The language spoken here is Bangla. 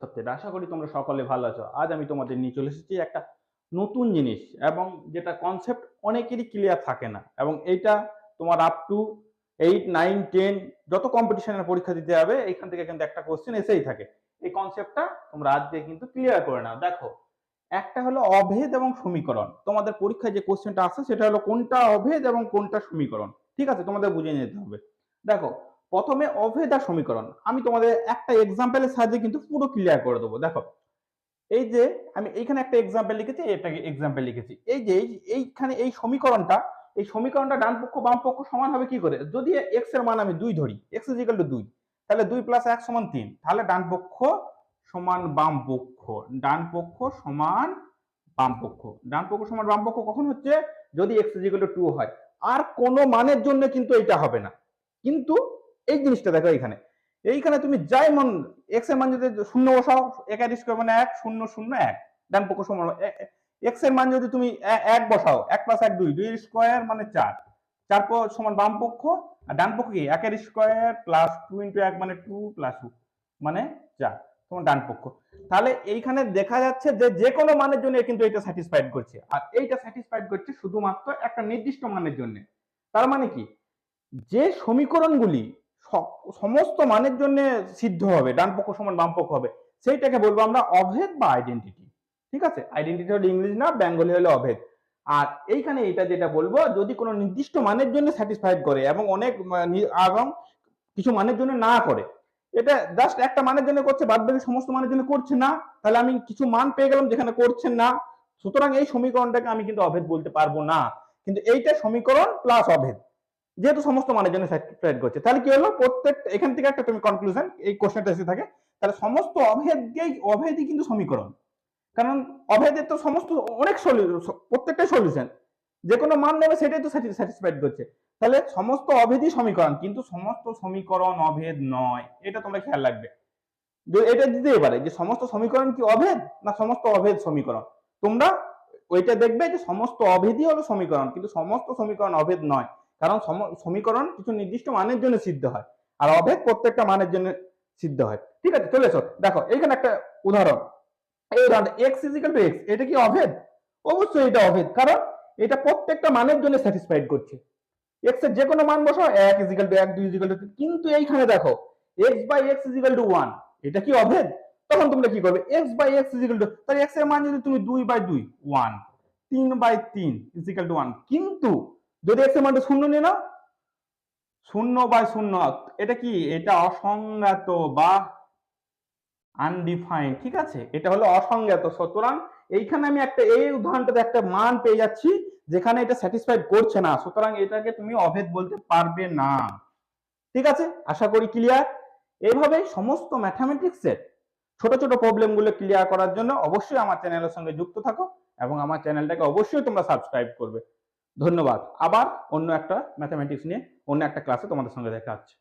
সাবজেক্ট আশা করি তোমরা সকলে ভালো আছো। আজ আমি তোমাদের নিয়ে চলে এসেছি একটা নতুন জিনিস এবং যেটা কনসেপ্ট অনেকেরই ক্লিয়ার থাকে না এবং এইটা তোমার up to eight nine ten যত কম্পিটিশনের পরীক্ষা দিতে হবে এখান থেকে কিন্তু একটা কোশ্চেন এসেই থাকে। এই কনসেপ্টটা তোমরা আজকে কিন্তু ক্লিয়ার করে নাও। দেখো, একটা হলো অভেদ এবং সমীকরণ। তোমাদের পরীক্ষায় যে কোশ্চেনটা আসে, সেটা হলো কোনটা অভেদ এবং কোনটা সমীকরণ। ঠিক আছে? তোমাদের বুঝে নিতে হবে। দেখো প্রথমে অভেদ সমীকরণ। আমি তোমাদের একটা এক্সাম্পলের সাহায্যে কিন্তু পুরো ক্লিয়ার করে দেবো। দেখো, এই যে আমি এইখানে একটা এক্সাম্পল লিখেছি, এটাকে এক্সাম্পল লিখেছি। এই যে, এই- এইখানে এই সমীকরণটা এই সমীকরণটা ডান পক্ষ, বাম পক্ষ সমান হবে কি করে? যদি এক্সের মান আমি দুই ধরি এক্স ইজ টু দুই, তাহলে দুই প্লাস এক সমান তিন। তাহলে ডান পক্ষ সমান বাম পক্ষ, ডান পক্ষ সমান বাম পক্ষ। ডান পক্ষ সমান বাম পক্ষ কখন হচ্ছে? যদি এক্স ইজ টু হয়। আর কোনো মানের জন্য কিন্তু এটা হবে না। কিন্তু এই জিনিসটা দেখো এইখানে। এইখানে তুমি যাই মন এক্সের মান যদি শূন্য বসাও, এক আর স্কোয়ার মানে এক, শূন্য শূন্য, এক। ডান পক্ষ সমান এক্সের মান যদি তুমি এক বসাও, এক প্লাস এক দুই দুই স্কোয়ার মানে চার। চার সমান বাম পক্ষ, আর ডান পক্ষ কি? একের স্কোয়ার প্লাস টু ইন্টু এক মানে টু প্লাস টু মানে চার। তোমার ডান পক্ষ। তাহলে এইখানে দেখা যাচ্ছে যে যে কোনো মানের জন্য কিন্তু এটা স্যাটিসফাইড করছে। আর এইটা স্যাটিসফাইড করছে শুধুমাত্র একটা নির্দিষ্ট মানের জন্য। তার মানে কি? যে সমীকরণগুলি সমস্ত মানের জন্য সিদ্ধ হবে, ডান পক্ষ সমান বাম পক্ষ হবে। সেইটাকে বলব আমরা অভেদ বা আইডেন্টিটি ঠিক আছে? আইডেন্টিটি হলো ইংলিশ না বেঙ্গলি হলো অভেদ। আর এইখানে এটা যেটা বলব, যদি কোনো নির্দিষ্ট মানের জন্য স্যাটিসফাইড করে এবং অনেক এবং কিছু মানের জন্য না করে, এটা জাস্ট একটা মানের জন্য করছে, বাদ বাকি সমস্ত মানের জন্য করছে না, তাহলে আমি কিছু মান পেয়ে গেলাম যেখানে করছেন না, সুতরাং এই সমীকরণটাকে আমি কিন্তু অভেদ বলতে পারব না। কিন্তু এইটা সমীকরণ প্লাস অভেদ। যেহেতু সমস্ত মানের জন্য স্যাটিসফাইড করছে, তাহলে কি হলো? প্রত্যেক, এখান থেকে একটা তুমি কনক্লুশন এই কোশ্চেনটা এসে থাকে, তাহলে সমস্ত অভেদকেই অভেদই কিন্তু সমীকরণ। কারণ অভেদের তো সমস্ত, অনেক প্রত্যেকটাই সলিউশন যে কোনো মান নেবে সেটাই তো স্যাটিসফাইড করছে। তাহলে সমস্ত অভেদই সমীকরণ, কিন্তু সমস্ত সমীকরণ অভেদ নয়, এটা তোমরা খেয়াল রাখবে। এটা দিতেই পারে, যে সমস্ত সমীকরণ কি অভেদ, না সমস্ত অভেদ সমীকরণ? তোমরা ওইটা দেখবে যে সমস্ত অভেদই হলো সমীকরণ, কিন্তু সমস্ত সমীকরণ অভেদ নয়। কারণ সমীকরণ কিছু নির্দিষ্ট মানের জন্য সিদ্ধ হয়। আর অভেদ প্রত্যেকটা মানের জন্য সিদ্ধ হয়। ঠিক আছে, চলে এসো। দেখো এইখানে একটা উদাহরণ। এই উদাহরণ এক্স ইজিক্যাল টু এক্স এটা কি অভেদ? অবশ্যই এটা অভেদ, কারণ এটা প্রত্যেকটা মানের জন্য স্যাটিসফাইড করছে। এক্সের যে কোনো মান বসাও, এক ইজিক্যাল টু এক, দুই ইজিক্যাল টু কিন্তু এইখানে দেখো x by x is equal to one এটা কি অভেদ? তখন তোমরা কি করবে? X by x is equal to তাহলে এক্সের মান যদি তুমি দুই বাই দুই ওয়ান তিন বাই তিন ইজিক্যাল টু ওয়ান কিন্তু যদি এক্সের মানটা শূন্য নিয়ে নাও, শূন্য বাই শূন্য এটা কি? এটা অসংজ্ঞাত বা আনডিফাইন্ড ঠিক আছে? এটা হলো অসংজ্ঞাত। সুতরাং এইখানে আমি একটা, এই উদাহরণটাতে একটা মান পেয়ে যাচ্ছি, যেখানে এটা স্যাটিসফাইড করছে না। সুতরাং এটাকে তুমি অভেদ বলতে পারবে না। ঠিক আছে? আশা করি ক্লিয়ার এইভাবে সমস্ত ম্যাথামেটিক্সের ছোট ছোট প্রবলেমগুলো ক্লিয়ার করার জন্য অবশ্যই আমার চ্যানেলের সঙ্গে যুক্ত থাকো এবং আমার চ্যানেলটাকে অবশ্যই তোমরা সাবস্ক্রাইব করবে। ধন্যবাদ। আবার অন্য একটা ম্যাথামেটিক্স নিয়ে অন্য একটা ক্লাসে তোমাদের সঙ্গে দেখা হচ্ছে।